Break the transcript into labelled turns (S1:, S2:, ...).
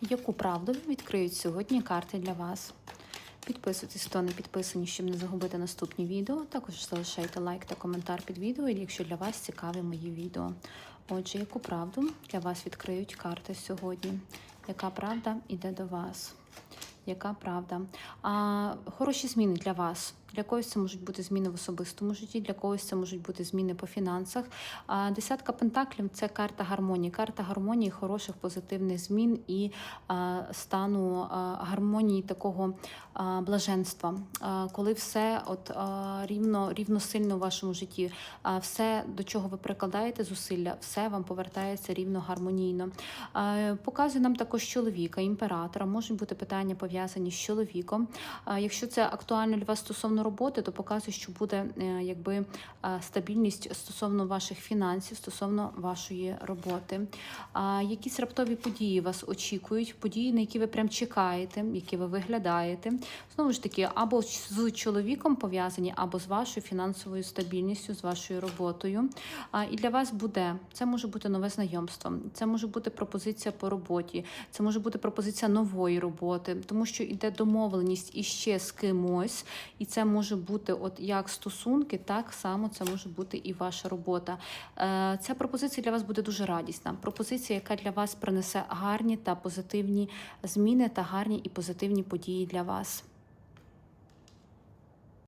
S1: Яку правду відкриють сьогодні карти для вас? Підписуйтесь, хто не підписані, щоб не загубити наступні відео. Також залишайте лайк та коментар під відео, якщо для вас цікаві мої відео. Отже, яку правду для вас відкриють карти сьогодні? Яка правда йде до вас? Яка правда? А, хороші зміни для вас. Для когось це можуть бути зміни в особистому житті, для когось це можуть бути зміни по фінансах. Десятка пентаклів це карта гармонії. Карта гармонії, хороших позитивних змін і стану гармонії такого блаженства, коли все от рівно, рівно сильно в вашому житті, все, до чого ви прикладаєте зусилля, все вам повертається рівно гармонійно. Показує нам також чоловіка, імператора. Можуть бути питання пов'язані з чоловіком. Якщо це актуально для вас стосовно роботи, то показує, що буде е, якби е, стабільність стосовно ваших фінансів, стосовно вашої роботи. Якісь раптові події вас очікують, події, на які ви прям чекаєте, які ви виглядаєте. Знову ж таки, або з чоловіком пов'язані, або з вашою фінансовою стабільністю, з вашою роботою. І для вас буде це може бути нове знайомство, це може бути пропозиція по роботі, це може бути пропозиція нової роботи, тому що йде домовленість іще з кимось, і це може бути от як стосунки, так само це може бути і ваша робота. Е, Ця пропозиція для вас буде дуже радісна. Пропозиція, яка для вас принесе гарні та позитивні зміни та гарні і позитивні події для вас.